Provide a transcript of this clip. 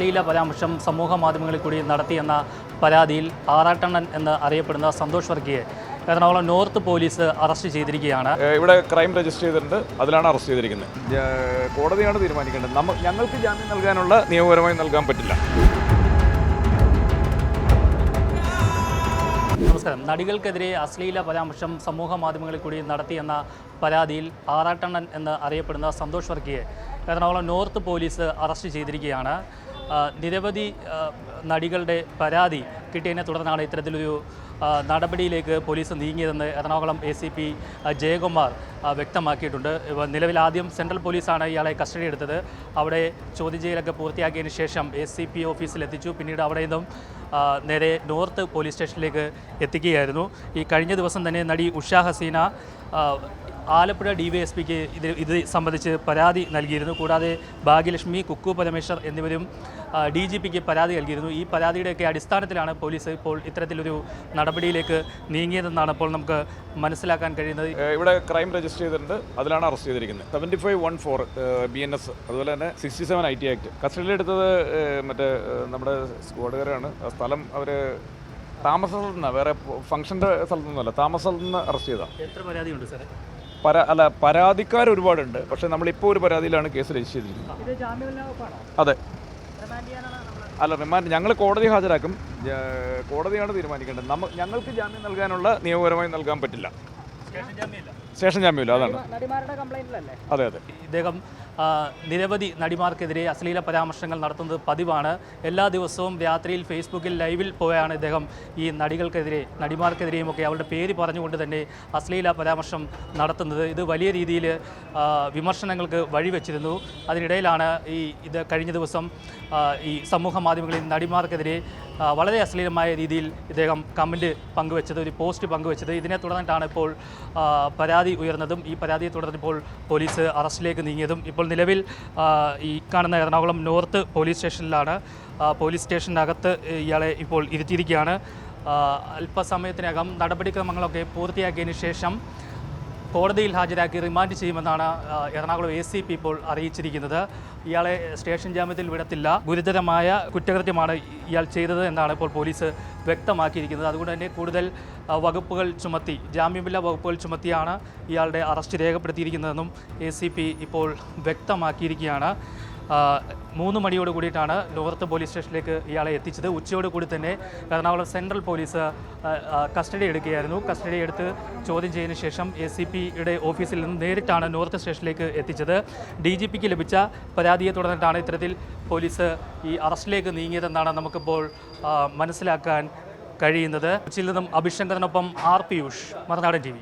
ലീല പരാമർശം സമൂഹ മാധ്യമങ്ങളിൽ കൂടി നടത്തിയെന്ന പരാതിയിൽ ആറാട്ടണ്ണൻ എന്ന് അറിയപ്പെടുന്ന സന്തോഷ് വർഗിയെ എറണാകുളം നോർത്ത് പോലീസ് അറസ്റ്റ് ചെയ്തിരിക്കുകയാണ്. ഇവിടെ ക്രൈം രജിസ്റ്റർ ചെയ്തിട്ടുണ്ട്. അതിലാണ് അറസ്റ്റ് ചെയ്തിരിക്കുന്നത്. കോടതിയാണ് തീരുമാനിക്കേണ്ടത്. നമ്മ ഞങ്ങൾക്ക് ജാമ്യം നൽകാനുള്ള നിയമപരമായി നൽകാൻ പറ്റില്ല. നമസ്കാരം. നടികൾക്കെതിരെ അശ്ലീല പരാമർശം സമൂഹ മാധ്യമങ്ങളിൽ കൂടി നടത്തിയെന്ന പരാതിയിൽ ആറാട്ടണ്ണൻ എന്ന് അറിയപ്പെടുന്ന സന്തോഷ് വർഗിയെ എറണാകുളം നോർത്ത് പോലീസ് അറസ്റ്റ് ചെയ്തിരിക്കുകയാണ്. നിരവധി നടികളുടെ പരാതി കിട്ടിയതിനെ തുടർന്നാണ് ഇത്തരത്തിലൊരു നടപടിയിലേക്ക് police നീങ്ങിയതെന്ന് Ernakulam A C P Jayakumar വ്യക്തമാക്കിയിട്ടുണ്ട്. നിലവിൽ ആദ്യം സെൻട്രൽ പോലീസാണ് ഇയാളെ കസ്റ്റഡി എടുത്തത്. അവിടെ ചോദ്യം ചെയ്യലൊക്കെ പൂർത്തിയാക്കിയതിന് ശേഷം എ സി പി ഓഫീസിലെത്തിച്ചു പിന്നീട് അവിടെ നിന്നും നേരെ നോർത്ത് പോലീസ് സ്റ്റേഷനിലേക്ക് എത്തിക്കുകയായിരുന്നു. ഈ കഴിഞ്ഞ ദിവസം തന്നെ നടി Usha Haseena Alappuzha D Y S പിക്ക് ഇത് ഇത് സംബന്ധിച്ച് പരാതി നൽകിയിരുന്നു. കൂടാതെ ഭാഗ്യലക്ഷ്മി കുക്കു പരമേശ്വർ എന്നിവരും ഡി ജി പിക്ക് പരാതി നൽകിയിരുന്നു. ഈ പരാതിയുടെയൊക്കെ അടിസ്ഥാനത്തിലാണ് പോലീസ് ഇപ്പോൾ ഇത്തരത്തിലൊരു നടപടിയിലേക്ക് നീങ്ങിയതെന്നാണ് ഇപ്പോൾ നമുക്ക് മനസ്സിലാക്കാൻ കഴിയുന്നത്. ഇവിടെ ക്രൈം രജിസ്റ്റർ ചെയ്തിട്ടുണ്ട്. അതിലാണ് അറസ്റ്റ് ചെയ്തിരിക്കുന്നത്. Seventy five one four B N S അതുപോലെ തന്നെ sixty seven I T act. കസ്റ്റഡിയിലെടുത്തത് എടുത്തത് മറ്റേ നമ്മുടെ സ്ക്വാഡുകാരാണ്. സ്ഥലം അവർ താമസ സ്ഥലത്ത് നിന്നാണ് വേറെ ഫംഗ്ഷന്റെ സ്ഥലത്തുനിന്നല്ല താമസ സ്ഥലത്ത് നിന്ന് അറസ്റ്റ് ചെയ്താൽ എത്ര പരാതിയുണ്ട് സാറേ? പരാ അല്ല പരാതിക്കാർ ഒരുപാടുണ്ട്. പക്ഷേ നമ്മളിപ്പോൾ ഒരു പരാതിയിലാണ് കേസ് രജിസ്റ്റർ ചെയ്തിരിക്കുന്നത്. അതെ. അല്ല റിമാൻഡ് ഞങ്ങൾ കോടതി ഹാജരാക്കും. കോടതിയാണ് തീരുമാനിക്കേണ്ടത്. നമ്മൾ ഞങ്ങൾക്ക് ജാമ്യം നൽകാനുള്ള നിയമപരമായി നൽകാൻ പറ്റില്ല. സ്റ്റേഷൻ ജാമ്യമില്ല അതാണ്. അതെ അതെ. ഇദ്ദേഹം നിരവധി നടിമാർക്കെതിരെ അശ്ലീല പരാമർശങ്ങൾ നടത്തുന്നത് പതിവാണ്. എല്ലാ ദിവസവും രാത്രിയിൽ ഫേസ്ബുക്കിൽ ലൈവിൽ പോയാണ് ഇദ്ദേഹം ഈ നടികൾക്കെതിരെ നടിമാർക്കെതിരെയും ഒക്കെ അവരുടെ പേര് പറഞ്ഞുകൊണ്ട് തന്നെ അശ്ലീല പരാമർശം നടത്തുന്നത്. ഇത് വലിയ രീതിയിൽ വിമർശനങ്ങൾക്ക് വഴിവെച്ചിരുന്നു. അതിനിടയിലാണ് ഈ ഇത് കഴിഞ്ഞ ദിവസം ഈ സമൂഹ മാധ്യമങ്ങളിൽ നടിമാർക്കെതിരെ വളരെ അശ്ലീലമായ രീതിയിൽ ഇദ്ദേഹം കമന്റ് പങ്കുവച്ചത് ഒരു പോസ്റ്റ് പങ്കുവച്ചത്. ഇതിനെ തുടർന്നിട്ടാണ് ഇപ്പോൾ പരാതി ഉയർന്നതും ഈ പരാതിയെ തുടർന്ന് ഇപ്പോൾ പോലീസ് അറസ്റ്റിലേക്ക് നീങ്ങിയതും. ഇപ്പോൾ നിലവിൽ ഈ കാണുന്ന എറണാകുളം നോർത്ത് പോലീസ് സ്റ്റേഷനിലാണ്. പോലീസ് സ്റ്റേഷനകത്ത് ഇയാളെ ഇപ്പോൾ ഇരുത്തിയിരിക്കുകയാണ്. അല്പസമയത്തിനകം നടപടിക്രമങ്ങളൊക്കെ പൂർത്തിയാക്കിയതിന് ശേഷം കോടതിയിൽ ഹാജരാക്കി റിമാൻഡ് ചെയ്യുമെന്നാണ് എറണാകുളം എ സി പി ഇപ്പോൾ അറിയിച്ചിരിക്കുന്നത്. ഇയാളെ സ്റ്റേഷൻ ജാമ്യത്തിൽ വിടത്തില്ല. ഗുരുതരമായ കുറ്റകൃത്യമാണ് ഇയാൾ ചെയ്തത് എന്നാണ് ഇപ്പോൾ പോലീസ് വ്യക്തമാക്കിയിരിക്കുന്നത്. അതുകൊണ്ട് തന്നെ കൂടുതൽ വകുപ്പുകൾ ചുമത്തി ജാമ്യമില്ലാ വകുപ്പുകൾ ചുമത്തിയാണ് ഇയാളുടെ അറസ്റ്റ് രേഖപ്പെടുത്തിയിരിക്കുന്നതെന്നും എ ഇപ്പോൾ വ്യക്തമാക്കിയിരിക്കുകയാണ്. മൂന്ന് മണിയോട് കൂടിയിട്ടാണ് നോർത്ത് പോലീസ് സ്റ്റേഷനിലേക്ക് ഇയാളെ എത്തിച്ചത്. ഉച്ചയോട് കൂടി തന്നെ എറണാകുളം സെൻട്രൽ പോലീസ് കസ്റ്റഡി എടുക്കുകയായിരുന്നു. കസ്റ്റഡി എടുത്ത് ചോദ്യം ചെയ്തതിന് ശേഷം എ സി പിയുടെ ഓഫീസിൽ നിന്ന് നേരിട്ടാണ് നോർത്ത് സ്റ്റേഷനിലേക്ക് എത്തിച്ചത്. ഡി ജി പിക്ക് ലഭിച്ച പരാതിയെ തുടർന്നിട്ടാണ് ഇത്തരത്തിൽ പോലീസ് ഈ അറസ്റ്റിലേക്ക് നീങ്ങിയതെന്നാണ് നമുക്കിപ്പോൾ മനസ്സിലാക്കാൻ കഴിയുന്നത്. കൊച്ചിയിൽ നിന്നും അഭിഷങ്കറിനൊപ്പം ആർ പിയൂഷ് മറുനാടൻ ടി